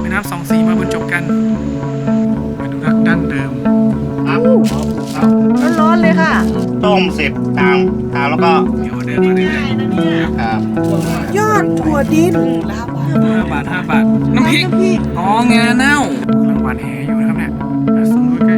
แม่น้ำสองสีมาบรรจบกันมาดูดั้งเดิมครับครับร้อนๆเลยค่ะ ต้มเสร็จตามตามแล้วก็เดี๋ยวเดินมาเรื่อยครับยอดถั่วดินลาบๆห้าบาทห้าบาทน้ำพริกน้ำพริกอ๋องาเน่ากำลังหวานแหอยู่นะครับเนี่ยอะซูมดูใกล้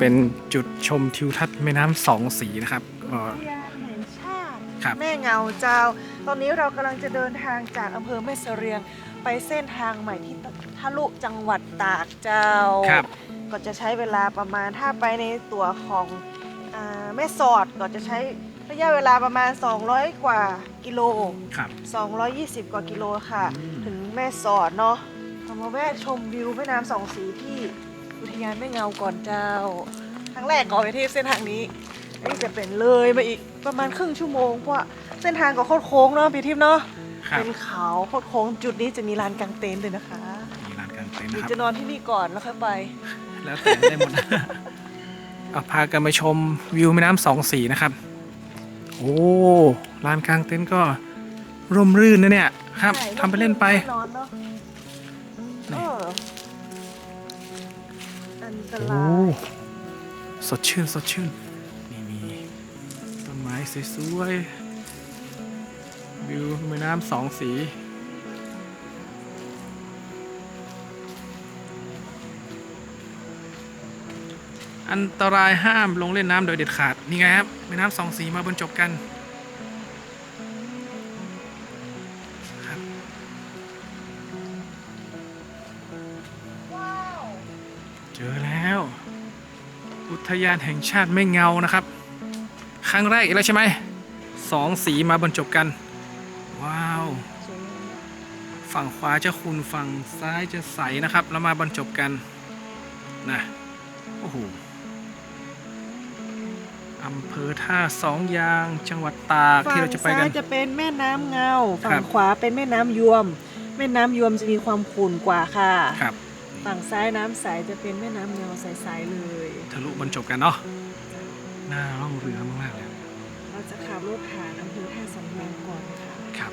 เป็นจุดชมทิวทัศน์แม่น้ำสองสีนะครับก็อุทยานแห่งชาติครับ แม่เงาเจ้า ตอนนี้เรากำลังจะเดินทางจากอำเภอแม่เสรียง ไปเส้นทางใหม่ที่ทะลุจังหวัดตากเจ้า ครับ ก็จะใช้เวลาประมาณถ้าไปในตัวของอาแม่สอดก็จะใช้ระยะเวลาประมาณ 200 กว่ากิโล ครับ 220 กว่ากิโลค่ะถึงแม่สอดเนาะเรามาแวะชมวิวแม่น้ำสองสีที่ อุทยานแม่เงาก่อนเจ้าครั้งแรกก่อนไปที่เส้นทางนี้นี่จะเป็นเลยมาอีกประมาณครึ่งชั่วโมงเพราะว่าเส้นทางก็โคตรโค้งเนาะพี่ทิพย์เนาะครับ เป็นเขาโคตรโค้งจุดนี้จะมีลานกางเต็นท์เลยนะคะมีลานกลางเต็นท์หรืนะอครับจะนอนที่นี่ก่อนแล้วค่อยไป แล้วแต่ได้หมด เอาพากันไปชมวิวแม่น้ำสองสีนะครับ โอ้ลานกลางเต็นท์ก็ร่มรื่นนะเนี่ยครับใช่ทำไปเล่นไปนอนเนาะ อันตโอ้รายสดชื่นสดชื่น นี่มีต้นไม้สวยๆวิวแม่น้ำสองสี อันตรายห้ามลงเล่นน้ำโดยเด็ดขาด นี่ไงครับแม่น้ำสองสีมาบรรจบกัน จอแล้ว อุทยานแห่งชาติไม่เงานะครับ ครั้งแรกอีกแล้วใช่ไหมสองสีมาบรรจบกัน ว้าว ฝั่งขวาจะขุ่นฝั่งซ้ายจะใสนะครับ แล้วมาบรรจบกันนะโอ้โหอำเภอท่าสองยางจังหวัดตากที่เราจะไปฝั่งกัซ้านยจะเป็นแม่น้ำเงาครัฝั่บงขวาเป็นแม่น้ำยวม แม่น้ำยวมจะมีความขุ่นกว่าค่ะ ครับ ฝั่งซ้ายน้ำใสจะเป็นแม่น้ำเงาใสๆเลยทะลุบรรจบกันเนาะน่าล่องเรือมากๆเลยเราจะขับรถผ่านอำเภอท่าสองยางก่อนค่ะครับ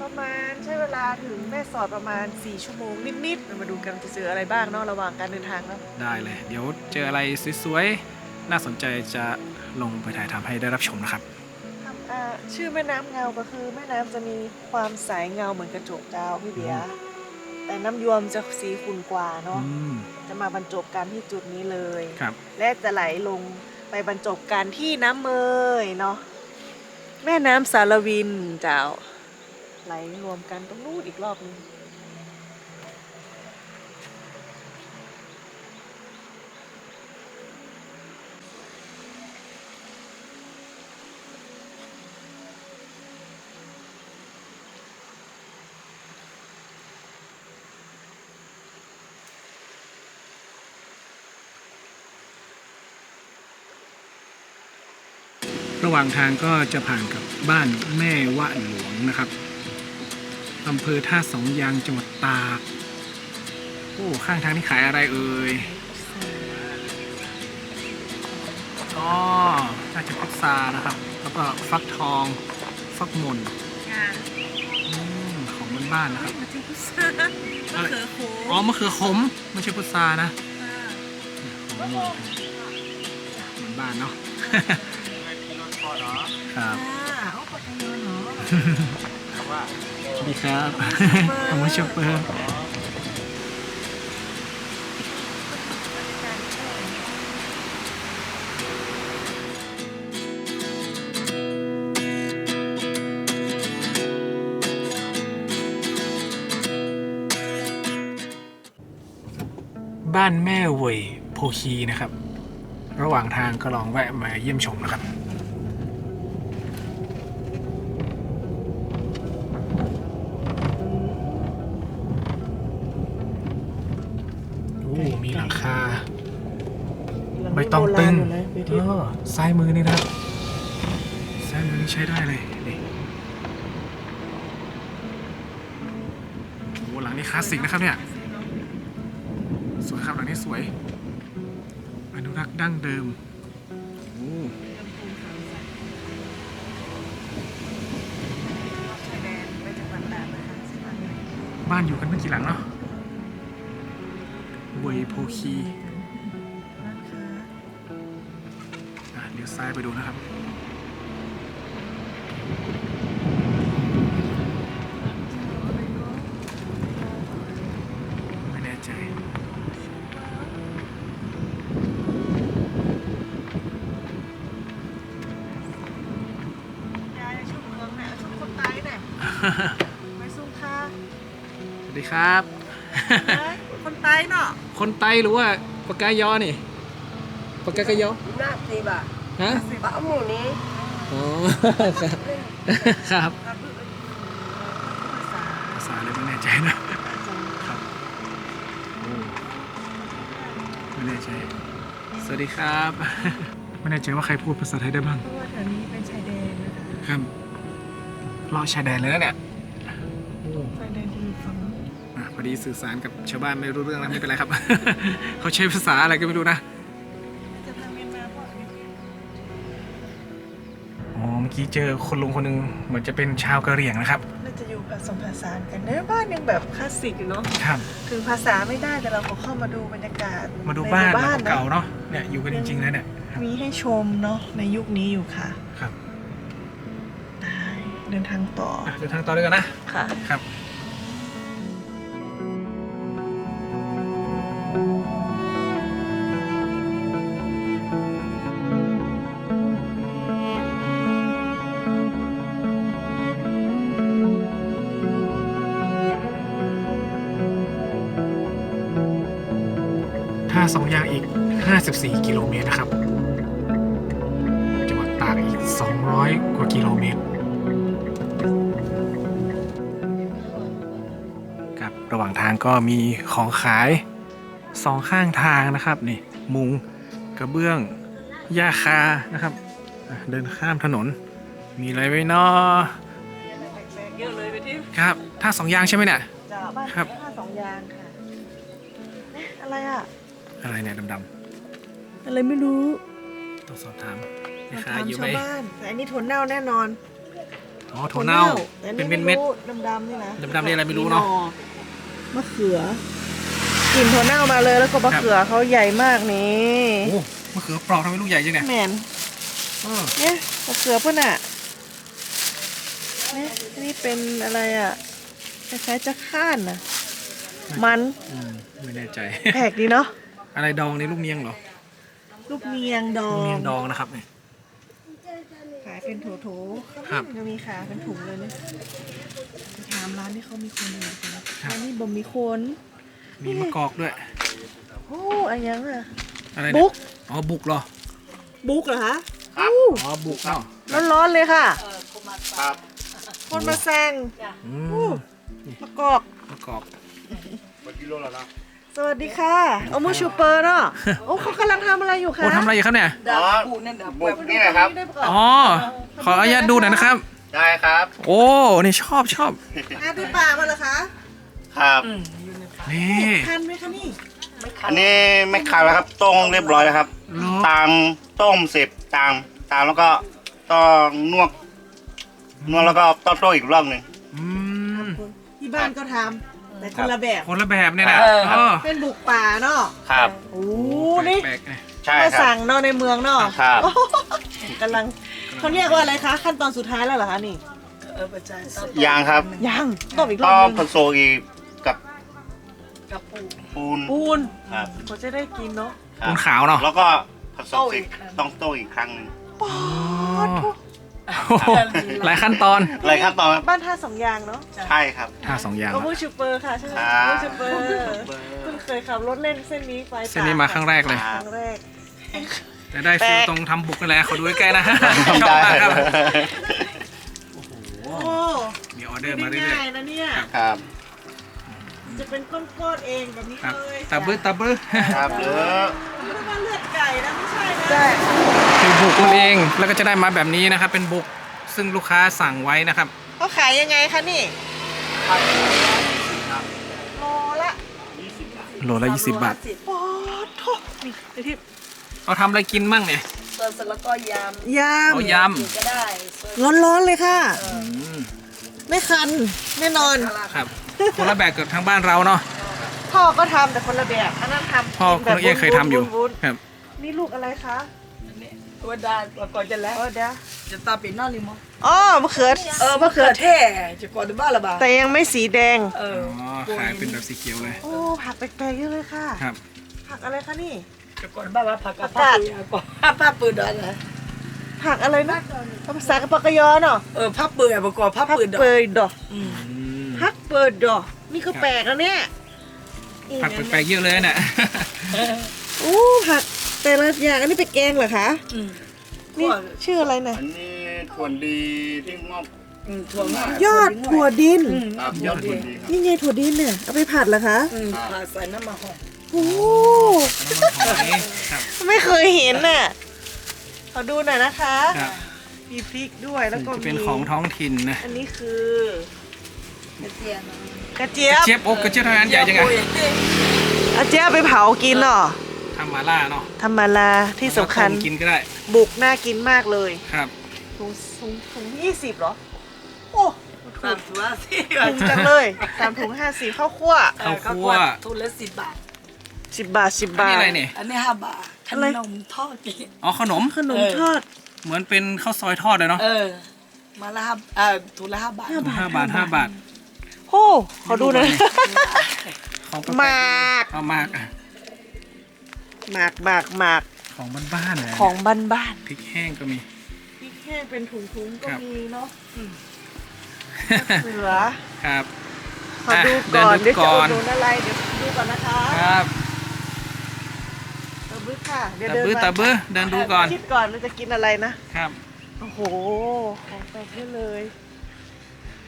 ประมาณใช้เวลาถึงแม่สอดประมาณ 4 ชั่วโมงนิดๆเรามาดูกันจะเจออะไรบ้างเนาะระหว่างการเดินทางแล้วได้เลย เดี๋ยวเจออะไรสวยๆน่าสนใจจะลงไปถ่ายทำให้ได้รับชมนะครับอ่าชื่อแม่น้ำเงาก็คือ แม่น้ำจะมีความใสเงาเหมือนกระจกดาวพี่เบียร์ แต่น้ำยวมจะสีขุ่นกว่าเนาะอืมจะมาบรรจบกันที่จุดนี้เลย ครับ และจะไหลลงไปบรรจบกันที่น้ำเมยเนาะแม่น้ำสารวินเจ้า ไหลรวมกันตรงนู้นอีกรอบนึง ระหว่างทางก็จะผ่านกับบ้านแม่วะหลวงนะครับอำเภอท่าสองยางจังหวัดตากโอ้ข้างทางนี่ขายอะไรเอ่ยอ๋อน่าจะพุทรานะครับ แล้วก็ฟักทองฟักมนอืมของบ้านๆนะครับมะเขือโขอ๋อมะเขือขมไม่ใช่พุทรานะเหมือนบ้านเนาะ ครับเอาปากกาโยนเหรอสวัสดีครับขอบคุณชอปเปอร์บ้านแม่เวยโพคีนะครับ ระหว่างทางก็ลองแวะมาเยี่ยมชมนะครับ ซ้ายมือนี่นะซ้ายมือนี่ใช้ได้เลยนี่โอ้หลังนี้คลาสสิกนะครับเนี่ยสวยครับหลังนี้สวย อนุรักษ์ดั้งเดิมโอ้บ้านอยู่กันเมื่อกี่หลังเนาะเวยโพคี ซ้ายไปดูนะครับ ไม่แน่ใจยายชุดเมืองเนี่ยชุดคนไตเนี่ยไปซุ้มค่าสวัสดีครับเฮ้ยคนไตเนาะคนไตหรือว่าปากกายอนี่ปากกากายอน่าสิบะ ฮะปะหมูนี้อ๋อครับครับครับภาษาภาษาเลยไม่แน่ใจนะครับโอ้ไม่แน่ใจสวัสดีครับ ไม่แน่ใจว่าใครพูดภาษาไทยได้บ้างเพราะว่าแถวนี้เป็นชายแดนนะคะครับเลาะชายแดนเลยนะเนี่ยโอ้ชายแดนที่อยู่ฝั่งนู้นอะพอดีสื่อสารกับชาวบ้านไม่รู้เรื่องนะไม่เป็นไรครับ เขาใช้ภาษาอะไรก็ไม่รู้นะจะ กี้เจอคนลุงคนหนึ่งเหมือนจะเป็นชาวกะเหรี่ยงนะครับ น่าจะอยู่ผสมผสานกันเนื้อบ้านยังแบบคลาสสิกอยู่เนาะครับ ถึงภาษาไม่ได้แต่เราขอเข้ามาดูบรรยากาศมาดูในบ้านหมู่หลังนะเก่าๆเนาะเนี่ยอยู่กันจริงๆเลยเนี่ยครับมีให้ชมเนาะในยุคนี้อยู่ค่ะครับได้เดินทางต่ออะเดินทางต่อเลยกันนะค่ะ ครับ ถ้าสองอย่างอีก 54 กิโลเมตรนะครับ จังหวัดตากอีก 200 กว่ากิโลเมตรครับระหว่างทางก็มีของขายสองข้างทางนะครับนี่มุงกระเบื้องหญ้าคานะครับอะเดินข้ามถนน มีอะไรไว้เนาะแปลกๆเยอะเลยไปที่ครับถ้าสองอย่างใช่ไหมเนี่ยจะบ้านครับผ้าสองยางค่ะเอ๊ะอะไรอะ อะไรเนี่ยดำอะไรไม่รู้ๆต้องสอบถามแม่มาค้าถามอยู่ไหมชาวบ้านแต่อันนี้ถั่วเน่าแน่นอนอ๋อถั่วเน่าแต่อัเป็นเม็ดเม็ดดำๆนี่นะดำๆนี่อะไรไม่รู้เนอะ มะเขือกลิ่นถั่วเน่ามาเลยแล้วก็มะครับเขือเขาใหญ่มากนี่โอ้มะเขือเปราะทำไมลูกใหญ่จังเนี่ยแมนเออเนี่ยมะเขือเพื่อนอะเนี่ยนี่เป็นอะไรอะคล้ายๆจะข้านนะมัน อืมไม่แน่ใจ แปลกดีเนาะ อะไรดองนี่ลูกเนียงเหรอลูกเนียงดอลูกเนียงงดองนะครับเนี่ย ขายเป็นโถโถครับจะมีขายเป็นถุงเลยเนี่ยไปถามร้านที่เขามีคนอยู่กันครับ ร้านนี้บ่มีคนมีมะกอกด้วย โอ้อันยังอะ อะไรเนี่ยบุ๊กอ๋อบุกเหรอบุ๊กเหรอคะครับอู้อ๋อบุกเนาะร้อนๆเลยค่ะครับคนมาแซงอืมมะกอกมะกอก วันกิโลแล้วนะ สวัสดีค่ะ โอมูชูเปอร์เนาะโอ้เขากำลังทำอะไรอยู่คะโอ้ทำอะไรอยู่ครับเนี่ย อ๋อบุกนี่แหละครับอ๋อ ขออนุญาตดูหน่อยนะครับ ได้ครับ โอ้ นี่ชอบชอบอาดูป่ามาเหรอคะครับ นี่ทันไหมคะนี่อันนี้ไม่ขาดแล้วครับ ต้มเรียบร้อยแล้วครับเหรอตามต้มเสร็จตาม ตามแล้วก็ต้องนวกนวกแล้วก็ต้องต้มอีกรอบหนึ่งอืมที่บ้านก็ทำ แต่คนละแบบ คนละแบบเนี่ยนะเออ เออเป็นบุกป่าเนาะครับ โอ้นี่แปลกๆไงใช่มาครับสั่งเนาะในเมืองเนาะครับ โอ้โหกำลังเขาเรียกว่าอะไรคะ ขั้นตอนสุดท้ายแล้วเหรอคะนี่ยางครับยังต้มอีกรอต้บองนึงผสมอีกกับกับปูปูน ปูนครับ เขาจะได้กินเนาะ ครับปูนขาวเนาะ แล้วก็ผสมเสร็จต้องต้มอีกครั้งหนึ่งป๊อดทุกโอ้โหหลายขั้นตอนอะไรขั้นตอนครับบ้านท่าสองยางเนาะใช่ครับถ้าสองอย่างก็มูชูเปอร์ค่ะใช่ไหมครับ มูชูเปอร์เพิ่งเคยขับรถเล่นเส้นนี้ไปเส้นนี้มาครั้งแรกเลยครั้งแรกแต่ได้ฟิลตรงทำบุกนี่แหละขอดูใกล้ๆนะชอบได้มากครับ โอ้มีออเดอร์ไม่มาได้เรื่อยง่ายนะเนี่ยครับ จะเป็นก้อนๆเองแบบนี้ๆครับเลยตาบื้อตาบื้อครับหรือไม่ได้ว่าเลือดไก่นะไม่ใช่นะใช่คือบุกมันเองแล้วก็จะได้มาแบบนี้นะครับ เป็นบุกซึ่งลูกค้าสั่งไว้นะครับ เขาขายยังไงคะนี่โลละยี่สิบบาทปอดโทษนี่ไอที่เราทำอะไรกินมั่งเนี่ยส่วนเสร็จแล้วก็ยยเอายำกินก็ได้ส่วนำร้อนๆเลยค่ะำอืมไม่คันแน่นอน ครับ คนละแบบกับทางบ้านเราเนาะพ่อก็ทำแต่คนละแบบอันนั้นทำพ่อคุณเอี้ยงเคยทำอยู่วุ้นครับๆๆนี่ลูกอะไรคะตัวดาแล้วก็จะแล้วเออเดี๋ยวจะตาเป็นน่าลิมออ๋อมะเขือเออมะเขือเทศจะก่อนบ้านละบ้าแต่ยังไม่สีแดง เอออ๋อขายเป็นแบบสีเขียวเลยโอ้ผักแปลกๆเยอะเลยค่ะ ครับ ผักอะไรคะนี่ จะก่อนบ้านว่าผักกาดผักกาดก่อนผ้าปืนดอนนะผักอะไรนะภาษากระปากกยอเนาะเออผ้าปืนประกอบผ้าผักปืนดอเปินดดอกอืม อืมผักเปิดดอกนี่ก็แปลกแล้วเนี่ยผักแปลกๆเยอะเลยน่ะอู้ผักแต่ละอย่างอันนี้ไปแกงเหรอคะอืมนี่ชื่ออะไรนะอันนี้ถั่วดีที่งอกอืมถั่วงอกยอดถั่วดินอืมครับยอดถั่วดีครับนี่ไงถั่วดินเนี่ยเอาไปผัดเหรอคะอืมผ่าใส่น้ำมันหอมโอ้น้ำมันหอยครับไม่เคยเห็นน่ะขอดูหน่อยนะคะครับมีพริกด้วยแล้วก็จะมีเป็นของท้องถิ่นนะอันนี้คือ กระเทียมกระเจี๊ยบเจี๊ยบโอ๊กกระเจี๊ยบทำงานใหญ่จังไงอาเจี๊ยบไปเผากินเนาะทำมาล่าเนาะธรรมดาที่สำคัญแล้วก็ต้มกินก็ได้บุกน่ากินมากเลยครับถุงถุงถุงยี่สิบเหรอโอ้สามถุงละสิถุงจังเลยสามถุงห้าสิบข้าวคั่วข้าวคั่วถุงละสิบบาทสิบบาทสิบอันบานี้ทอะไรเนี่ยอันนี้ห้าบาทขอะไรนมทอดกินอ๋อขนมขนมทอด เหมือนเป็นข้าวซอยทอดเลยเนาะเออมาละห้าเออถุงละห้าบาทห้าบาทห้าบาทห้าบาท โอ้ขอดูหน่อย ของหมาก เอามากอะหมากหมากหมากของบ้านๆเลยของบ้านบ้านพริกแห้งก็มี ๆพริกแห้งเป็นถุงๆก็ครับ มีเนาะเสือครับ ขอดูก่อนอะเดิเดี๋ยนวดูจะก่อนอุดหนุนอะไรเดี๋ยวดูก่อนนะคะครับตะบื้อค่ะ เดี๋ยวตะเดินบื้อมาตะบื้อเดินดูก่อนคิดก่อนเราจะกินอะไรนะ ครับ โอ้โห ของแปลกเยอะเลยเรา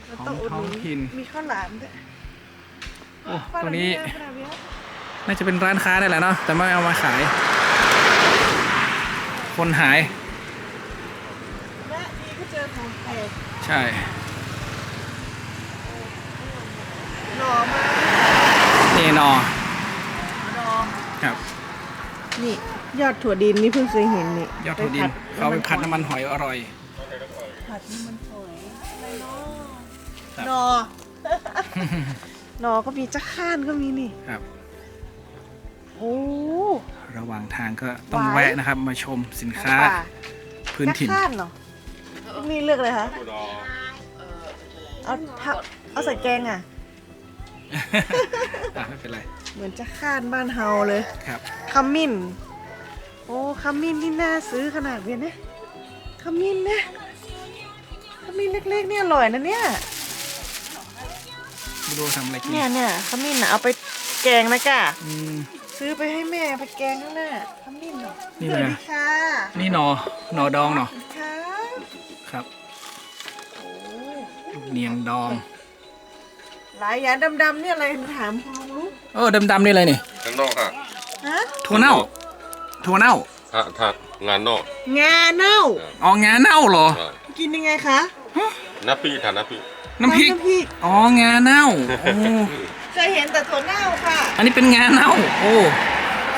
ของต้องอุดหท้อนุงนถิ่นมีข้าวหลามด้วยโอ้ป้าตัวนี้ดาเบียป้าดาเบียน่าจะเป็นร้านค้าได้แหละเนาะแต่ไม่เอามาขาย คนหายแม่นี่ก็เจอของแปลกใช่หน่อไม้นี่นอหน่อครับนี่ยอดถั่วดินนี่เพิ่งเคยเห็นนี่ยอดถั่วดินเขาไปผัดน้ำมันหอยอร่อยผัดน้ำมันหอย ครับหน่อหน่อก็มีจักข้านก็มีนี่ ครับ โอ้ ระหว่างทางก็ต้องหวายแวะนะครับ มาชมสินค้าป่าพื้นถิ่นจักข้านเหรอ นี่เลือกเลยคะเอาผักเอาใส่แกงอะ อะไม่เป็นไร เหมือนจักข้านบ้านเฮาเลยครับ ขมิ้น โอ้ขมิ้นที่น่าซื้อขนาดเนี้ยนะขมิ้นนะขมิ้นเล็กๆเนี่ยอร่อยนะเนี่ย ไม่รู้ทำอะไรกินเนี่ยเนี่ยขมิ้นนะเอาไปแกงนะก้าอืม ซื้อไปให้แม่ไปแกงข้างหน้าขมิ้นเหรอนี่สเลย วัสดีค่ะนี่หนอหนอดองเนาะค่ะครับโอ้ลูกเนียงดอง หลายอย่างดำๆเนี่ยอะไรถามคุณลุงลูกเออดำๆนี่อะไรนี่ข้างนอกค่ะฮะถั่วเน่าถั่วเน่าถ้าถ้างานนอกงาเน่าอ๋องาเน่าเหรอ อ่ากินยังไงคะน้ำพี่ทานน้ำพี่ น้ำพริก น้ำพริก อ๋องาเน่าโอ้เคยเห็นแต่ถั่วเน่าค่ะ อันนี้เป็นงาเน่า โอ้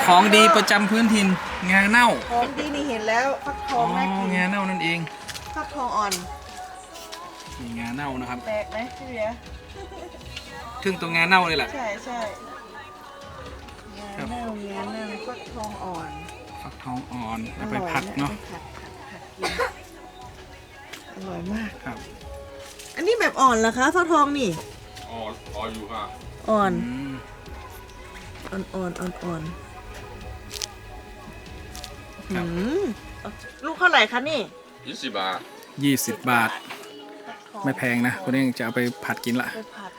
ของดีประจำพื้นถิ่น งาเน่า ของดีนี่เห็นแล้วฟักทอ๋อ องน่ากินงาเน่านั่นเองฟักทองอ่อนนี่งาเน่านะครับ แปลกไหมพี่เบียร์ถึงตัวงาเน่าเลยแหละ ใช่ใช่งาครับ เน่างาเน่าฟักทองอ่อนฟักทองอ่อนเอาไปอร่อยผัดเนาะอไปผัดผัดผัดกินอร่อยมาก ครับ อันนี้แบบอ่อนเหรอคะฟักทองนี่ อ๋ออ๋ออยู่ค่ะอ่อนอืมอ่อนอ่อนอ่อนอ่อนครับอืมลูกเท่าไหร่คะนี่ยี่สิบบาทยี่สิบบาทฟักทองไม่แพงนะคนนี้จะเอาไปผัดกินละ ไปผัด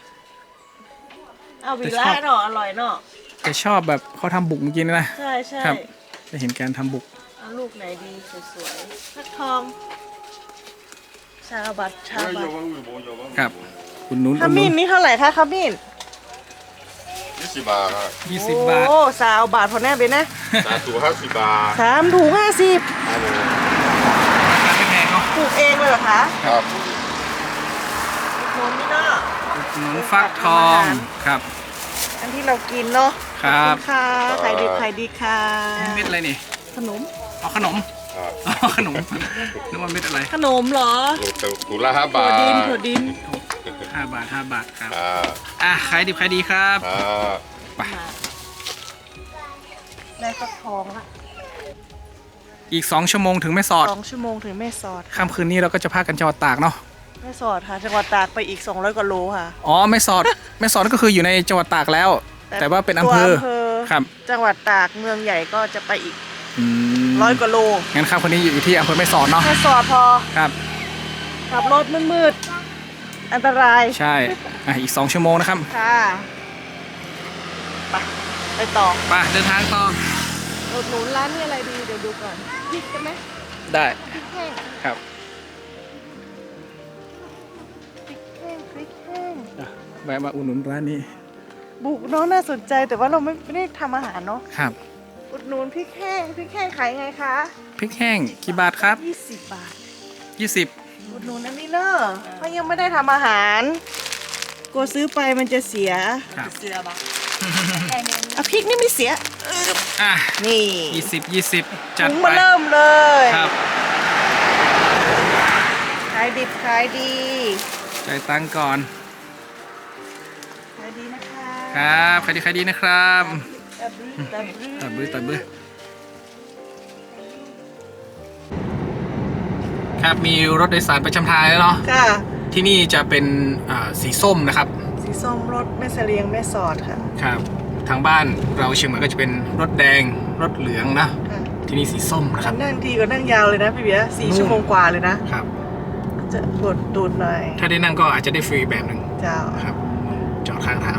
เอาวีแต่ชล่าอบเนาะอร่อยเนาะแต่ชอบแบบเขาทำบุกเมื่อกี้นี่นะ ใช่ใช่ครับ จะเห็นการทำบุก เอาลูกไหนดีสวยๆฟักทอง ชาบัตชาเฮ้ยบัโยตวังวิโบโยวังครับ คุณนุ้นขคุณนุ้มิ้นนนี่เท่าไหร่คะขมิ้นยี่สิบบาทค่ะยี่สิบบาท โอ้สาวบาทพอแน่เบนนะสาธุห้าสิบบาทสามถุงห้าสิบครับผมราคาไม่แพงเนาะปลูกเองเลยเหรอคะครับโนนนี่เนาะอุดหนุนฟักทองครับ อันที่เรากินเนาะครับ ขอณค่ะขายดีขายดีค่ะเม็ดอะไรนี่ขนม เอาขนม ครับอ๋อขนมนึกว่าเม็ดอะไรขนมเหรอถูกถูกละห้าถั่บาวทดินถั่วดินห้าบาทห้าบาทครับอ่าอะขายดิบขายดีครับ อ่าไปได้ฟักทองละอีก 2 ชั่วโมงถึงแม่สอดสองชั่วโมงถึงแม่สอด ค่ำคืนนี้เราก็จะพากันจังหวัดตากเนาะแม่สอดค่ะ จังหวัดตากไปอีก 200กว่าโลค่ะ อ๋อแม่สอด แม่สอดก็คืออยู่ในจังหวัดตากแล้ว แต่ว่าเป็นอำเภอตัวอำเภอ ครับ จังหวัดตากเมืองใหญ่ก็จะไปอีกอืม ร้อยกว่าโลงั้นค่ำคืนนี้อยู่ที่อำเภอแม่สอดเนาะแม่สอดพอครับขับรถมืดๆอันตรายใช่อะอีก2ชั่วโมงนะครับค่ะไปไปต่อไปเดินทางต่ออุดหนุนร้านนี้อะไรดีเดี๋ยวดูก่อนพริกกันไหมได้พริกแห้งครับพริกแห้งพริกแห้งอะแวะมาอุดหนุนร้านนี้ บุกเนาะน่าสนใจแต่ว่าเราไม่ไม่ได้ทำอาหารเนาะครับ อุดหนุนพริกแห้งพริกแห้งขายไงคะพริกแห้งกี่บาทครับ20บาท 20 อุดหนุนอันนี้เนอะเพราะยังไม่ได้ทำอาหารกลัวซื้อไปมันจะเสียครับ เสือบ้าอะพริกนี่ไม่เสีย อะนี่20 20 จัดถุงไปมาเริ่มเลยครับ ขายดิบขายดีจ่ายตังค์ก่อนขายดีนะคะ ครับใครดีใครดีนะครับตับรื้อ ตับรื้อตับบื้อตับบื้อครับมีรถโดยสารประจำทางแล้วเนาะค่ะ ที่นี่จะเป็นอ่าสีส้มนะครับสีส้มรสแม่เสลียงแม่สอดค่ะครับ ทางบ้านเราเชียงใหม่ก็จะเป็นรถแดงรถเหลืองนะ ค่ะที่นี่สีส้มนะครับ นั่งทีก็นั่งยาวเลยนะพี่เบียร์สี่นู่น ชั่วโมงกว่าเลยนะ ครับ จะปวดตูดหน่อยถ้าได้นั่งก็อาจจะได้ฟรีแบบหนึ่งเจ้าครับ จอดข้างทางแล้ว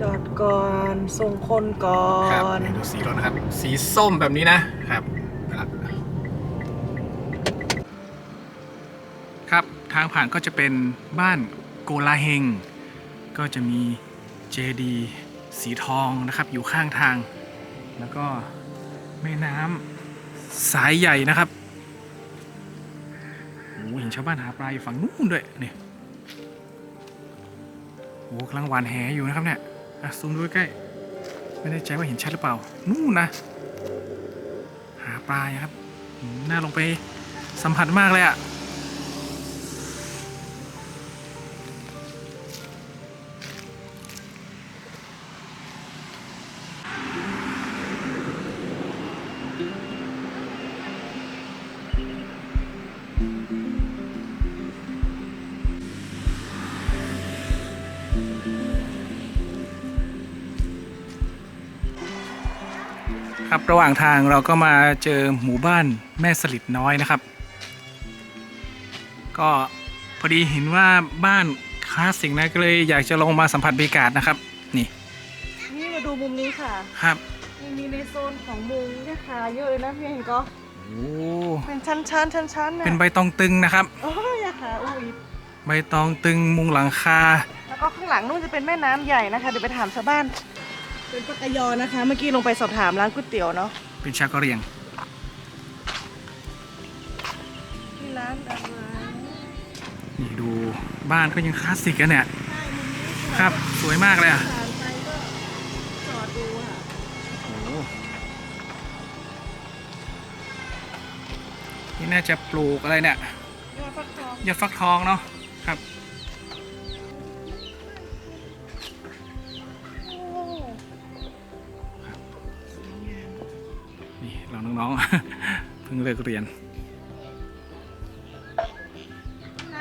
จอดก่อนส่งคนก่อครับน ดูสีรถนะครับ สีส้มแบบนี้นะครับครับ ครับทางผ่านก็จะเป็นบ้านโกลาเฮง ก็จะมีเจดีย์สีทองนะครับอยู่ข้างทาง แล้วก็แม่น้ำสายใหญ่นะครับโอ้โหเห็นชาวบ้านหาปลาอยู่ฝั่งนู้นด้วยนี่โอ้โหกำลังหวานแหอยู่นะครับเนี่ย อะซูมดูใกล้ไม่แน่ใจว่าเห็นชัดหรือเปล่า นู่นนะ หาปลาครับ น่าลงไปสัมผัสมากเลยอะ่ะ ครับ ระหว่างทางเราก็มาเจอหมู่บ้านแม่สลิดน้อยนะครับ ก็พอดีเห็นว่าบ้านคลาสสิกนะก็เลยอยากจะลงมาสัมผัสบรรยากาศนะครับ นี่นี่มาดูมุมนี้ค่ะครับมันมีในโซนของมุงเนี่ยค่ะเยอะเลยนะพี่เห็นก็โอ้เป็นชั้นชั้นชั้นชั้นๆน่ะเป็นใบตองตึงนะครับโอ้ยอะค่ะอุ้ยใบตองตึงมุงหลังคา แล้วก็ข้างหลังนู่นจะเป็นแม่น้ำใหญ่นะคะเดี๋ยวไปถามชาวบ้าน เป็นปากกยอนะคะ เมื่อกี้ลงไปสอบถามร้านก๋วยเตี๋ยวเนาะเป็นชาวกะเหรี่ยง ที่ร้านดังเลยนี่ดูบ้านก็ยังคลาสสิกกันเนี่ยครับสวยมากเลยอะผ่านไปก็จอดดูค่ะโอ้โหนี่น่าจะปลูกอะไรเนี่ยยอดฟักทอง ยอดฟักทองเนาะครับ พิ่งเลิกเรียน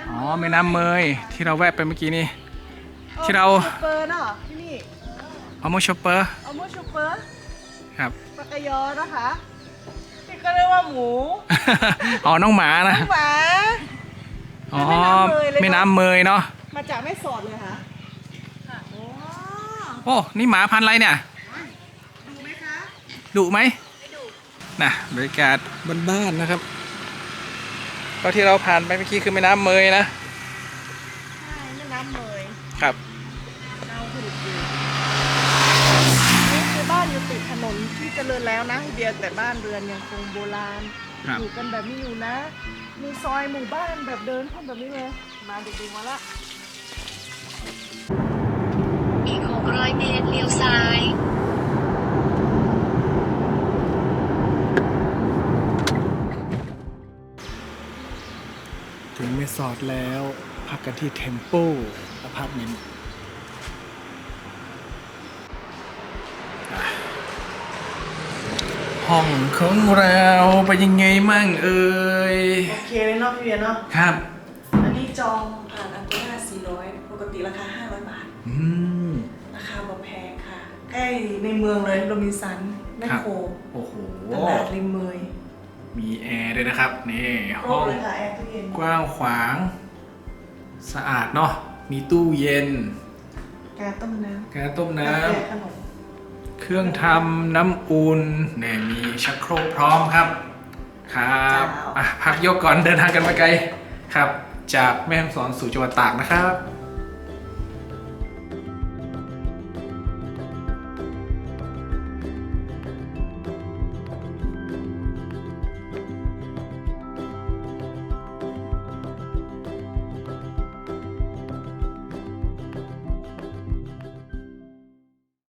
อ๋อแม่น้ำเมยที่เราแวะไปเมื่อกี้นี่ที่เราชูเปอร์เนาะที่นี่อัลโมชอปเปอร์เอาโมชูเปอร์ครับปากกยอนะคะที่ก็เรียกว่าหมู อ๋อ น้องหมานะหมาอ๋อแม่น้ำเมยเลยเนอะแม่น้ำเมยเนาะ มาจากแม่สอดเลยค่ะโอ้โอ้ นี่หมาพันธุ์อะไรเนี่ย ดูไหมคะ ดุไหม น่ะบรรยากาศบ้านๆนะครับ ก็ที่เราผ่านไปเมื่อกี้คือแม่น้ำเมยนะใช่แม่น้ำเมยครับเราถูกอยู่นี่คือบ้านอยู่ติดถนนที่เจริญแล้วนะเบียร์แต่บ้านเรือนยังคงโบราณครับอยู่กันแบบนี้อยู่นะ มีซอยหมู่บ้านแบบเดินเข้าแบบนี้เลย มาเด็กๆมาละอีก600เมตรเลี้ยวซ้าย สอดแล้ว พักกันที่เทมโปอพาร์ตเมนต์ห้องของเราไปนยังไงมั่งเอ่ยโอเคเลยเนาะพี่เวียนเนาะครับ อันนี้จองผ่านอันตัวห้าสี่ร้อยปกติราคาห้าร้อยบาท อืม ราคาบ่แพงค่ะ ใกล้ในเมืองเลยโรบินสันแมคครับโครโอ้โห ตลาดริมเมย มีแอร์ด้วยนะครับนี่ครห้บองเลยค่ะแอร์ตู้เย็นกว้างขวาง สะอาดเนาะมีตู้เย็นการต้มน้การต้มำน้กาแฟขนมำเครื่องทำน้ำอุ่นเนี่ยมีชักโครกพร้อมครับ ครับอะพักยกก่อนเดินทางกันมาไกลครับ จากแม่ฮ่องสอนสู่จังหวัดตากนะครับ